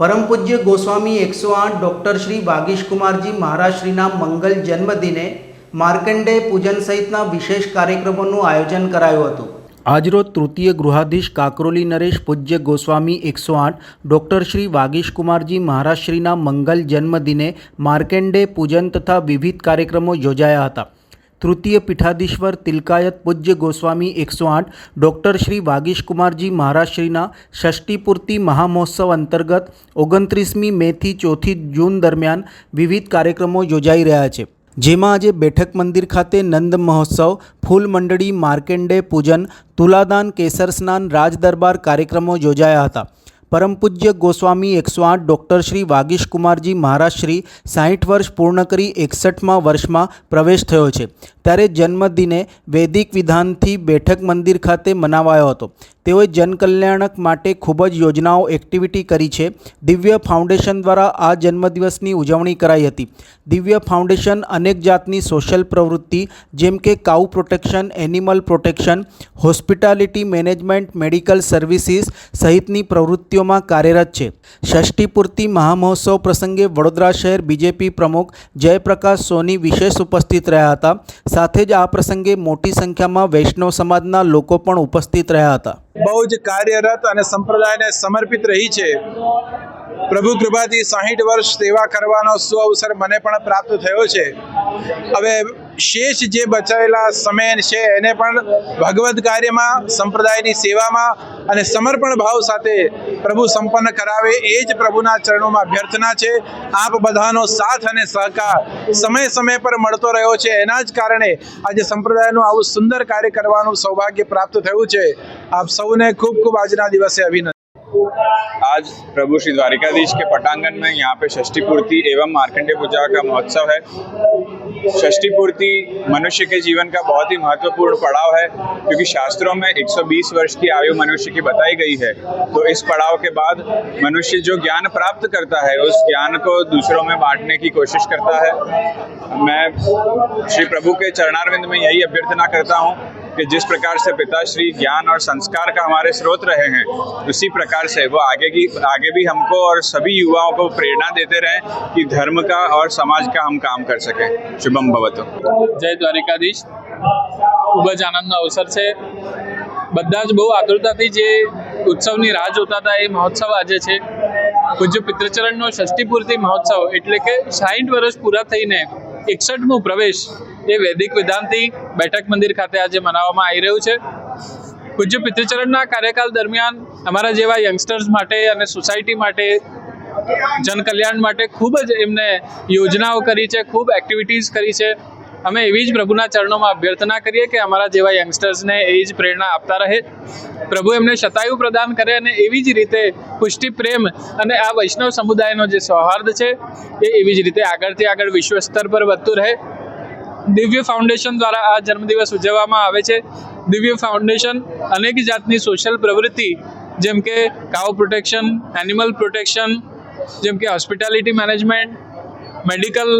પરમ પૂજ્ય ગોસ્વામી એકસો આઠ ડૉક્ટર શ્રી વાગીશકુમારજી મહારાજશ્રીના મંગલ જન્મદિને માર્કંડે પૂજન સહિતના વિશેષ કાર્યક્રમોનું આયોજન કરાયું હતું. આજરોજ તૃતીય ગૃહાધીશ કાકરોલી નરેશ પૂજ્ય ગોસ્વામી એકસો આઠ ડૉક્ટર શ્રી વાગીશકુમારજી મહારાજશ્રીના મંગલ જન્મદિને માર્કંડે પૂજન તથા વિવિધ કાર્યક્રમો યોજાયા હતા. તૃતીય પીઠાધીશ્વર તિલકાયત પૂજ્ય ગોસ્વામી એકસો આઠ, ડૉક્ટર શ્રી વાગીશકુમારજી મહારાજશ્રીના ષષ્ઠીપૂર્તિ મહામહોત્સવ અંતર્ગત ઓગણત્રીસમી મેથી ચોથી જૂન દરમિયાન વિવિધ કાર્યક્રમો યોજાઈ રહ્યા છે. જેમાં આજે બેઠક મંદિર ખાતે નંદ મહોત્સવ, ફૂલ મંડળી, માર્કેન્ડે પૂજન, તુલાદાન, કેસર સ્નાન રાજદરબાર કાર્યક્રમો યોજાયા હતા. પરમ પૂજ્ય ગોસ્વામી એકસો આઠ ડૉક્ટર શ્રી વાગીશકુમારજી મહારાજ શ્રી સાહીઠ વર્ષ પૂર્ણ કરી એકસઠમાં વર્ષમાં પ્રવેશ થયો છે. ત્યારે જન્મદિને વૈદિક વિધાનથી બેઠક મંદિર ખાતે મનાવાયો હતો. તેઓએ જનકલ્યાણક માટે ખૂબ જ યોજનાઓ એક્ટિવિટી કરી છે. દિવ્ય ફાઉન્ડેશન દ્વારા આ જન્મદિવસની ઉજવણી કરાઈ હતી. દિવ્ય ફાઉન્ડેશન અનેક જાતની સોશિયલ પ્રવૃત્તિ, જેમ કે cow protection, animal protection, hospitality management, medical services સહિતની પ્રવૃત્તિઓમાં કાર્યરત છે. ષષ્ઠી પૂર્તિ મહામહોત્સવ પ્રસંગે વડોદરા શહેર બીજેપી પ્રમુખ જયપ્રકાશ સોની વિશેષ ઉપસ્થિત રહ્યા હતા. સાથે જ આ પ્રસંગે મોટી સંખ્યામાં વૈષ્ણવ સમાજના લોકો પણ ઉપસ્થિત રહ્યા હતા. બહુ જ કાર્યરત અને સંપ્રદાયને સમર્પિત રહી છે. પ્રભુ કૃપાથી સાહીઠ વર્ષ સેવા કરવાનો સુ અવસર મને પણ પ્રાપ્ત થયો છે. હવે શેષ જે બચાવેલા સમય છે એને પણ ભગવદ્ કાર્યમાં, સંપ્રદાયની સેવામાં અને સમર્પણ ભાવ સાથે પ્રભુ સંપન્ન કરાવે એ જ પ્રભુના ચરણોમાં અભ્યર્થના છે. આપ બધાનો સાથ અને સહકાર સમય સમય પર મળતો રહ્યો છે. એના જ કારણે આજે સંપ્રદાયનું આવું સુંદર કાર્ય કરવાનું સૌભાગ્ય પ્રાપ્ત થયું છે. આપ સૌને ખૂબ ખૂબ આજના દિવસે અભિનંદન आज प्रभु श्री द्वारिकाधीश के पटांगण में यहाँ पे षष्ठी पूर्ति एवं मार्कंडे पूजा का महोत्सव है षष्ठी पूर्ति मनुष्य के जीवन का बहुत ही महत्वपूर्ण पड़ाव है क्योंकि शास्त्रों में 120 वर्ष की आयु मनुष्य की बताई गई है तो इस पड़ाव के बाद मनुष्य जो ज्ञान प्राप्त करता है उस ज्ञान को दूसरों में बांटने की कोशिश करता है मैं श्री प्रभु के चरणारविंद में यही अभ्यर्थना करता हूँ कि जिस प्रकार से पिताश्री ज्ञान और संस्कार का हमारे स्रोत रहे हैं उसी प्रकार से वो आगे की आगे भी हमको और सभी युवाओं को प्रेरणा देते रहें कि धर्म का और समाज का हम काम कर सकें शुभम भवतु જય દ્વારિકાધીશ ખૂબ જ આનંદનો અવસર છે બધા જ બહુ આતુરતાથી જે ઉત્સવની રાહ જોતા હતા એ મહોત્સવ આજે છે પૂજ્ય પિતૃચરણનો ષષ્ઠી પૂર્તિ મહોત્સવ એટલે કે સાઠ વર્ષ પૂરા થઈને એકસઠમું પ્રવેશ એ વૈદિક વિધાનથી બેઠક મંદિર ખાતે આજે મનાવવામાં આવી રહ્યું છે. પૂજ્ય પિતૃચરણના કાર્યકાળ દરમિયાન અમારા જેવા યંગસ્ટર્સ માટે અને સોસાયટી માટે, જનકલ્યાણ માટે ખૂબ જ એમને યોજનાઓ કરી છે, ખૂબ એક્ટિવિટીઝ કરી છે. અમે એવી જ પ્રભુના ચરણોમાં અભ્યર્થના કરીએ કે અમારા જેવા યંગસ્ટર્સને એ જ પ્રેરણા આપતા રહે. પ્રભુ એમને શતાયુ પ્રદાન કરે અને એવી જ રીતે પુષ્ટિ, પ્રેમ અને આ વૈષ્ણવ સમુદાયનો જે સૌહાર્દ છે, એ એવી જ રીતે આગળથી આગળ વિશ્વ સ્તર પર વધતું રહે. દિવ્ય ફાઉન્ડેશન દ્વારા આ જન્મદિવસ ઉજવવામાં આવે છે. દિવ્ય ફાઉન્ડેશન અનેક જાતની સોશિયલ પ્રવૃત્તિ, જેમ કે કાઉ પ્રોટેક્શન એનિમલ પ્રોટેક્શન જેમ કે હોસ્પિટાલિટી મેનેજમેન્ટ મેડિકલ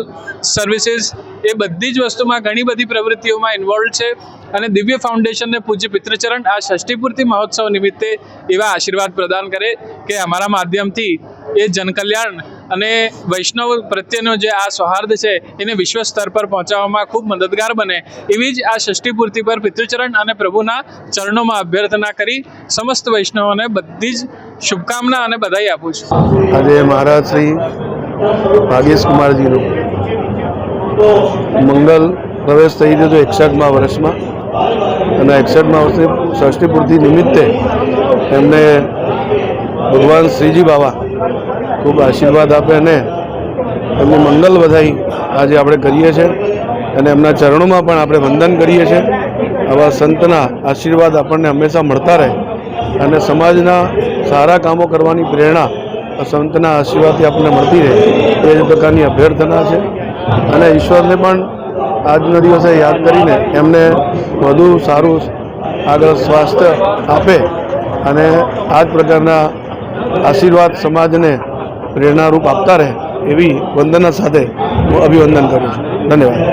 સર્વિસીસ એ બધી જ વસ્તુમાં ઘણી બધી પ્રવૃત્તિઓમાં ઇન્વોલ્વ છે. અને દિવ્ય ફાઉન્ડેશનને પૂજ્ય પિતૃચરણ આ ષષ્ઠીપૂર્તિ મહોત્સવ નિમિત્તે એવા આશીર્વાદ પ્રદાન કરે કે અમારા માધ્યમથી એ જનકલ્યાણ અને વૈષ્ણવ પ્રત્યેનો જે આ સૌહાર્દ છે, એને વિશ્વ સ્તર પર પહોંચાડવામાં ખૂબ મદદગાર બને એવી જ આ ષષ્ઠી પૂર્તિ પર પિતૃચરણ અને પ્રભુના ચરણોમાં અભ્યર્થના કરી સમસ્ત વૈષ્ણવોને બધી જ શુભકામના અને બધાઈ આપું છું. આજે મહારાજ શ્રી ભાગેશ કુમારજીનું મંગલ પ્રવેશ થઈ ગયો છે એકસઠમાં વર્ષમાં અને એકસઠમાં વર્ષની ષષ્ઠી નિમિત્તે એમને ભગવાન શ્રીજી બાબા ખૂબ આશીર્વાદ આપે અને એમની મંગલ વધાઈ આજે આપણે કરીએ છીએ અને એમના ચરણોમાં પણ આપણે વંદન કરીએ છીએ. આવા સંતના આશીર્વાદ આપણને હંમેશા મળતા રહે અને સમાજના સારા કામો કરવાની પ્રેરણા આ સંતના આશીર્વાદથી આપણને મળતી રહે. એ જ પ્રકારની અભ્યર્થના છે. અને ઈશ્વરને પણ આજના દિવસે યાદ કરીને એમને વધુ સારું આગળ સ્વાસ્થ્ય આપે અને આ જ પ્રકારના આશીર્વાદ સમાજને પ્રેરણારૂપ આપતા રહે એવી વંદના સાથે હું અભિવંદન કરું છું. ધન્યવાદ.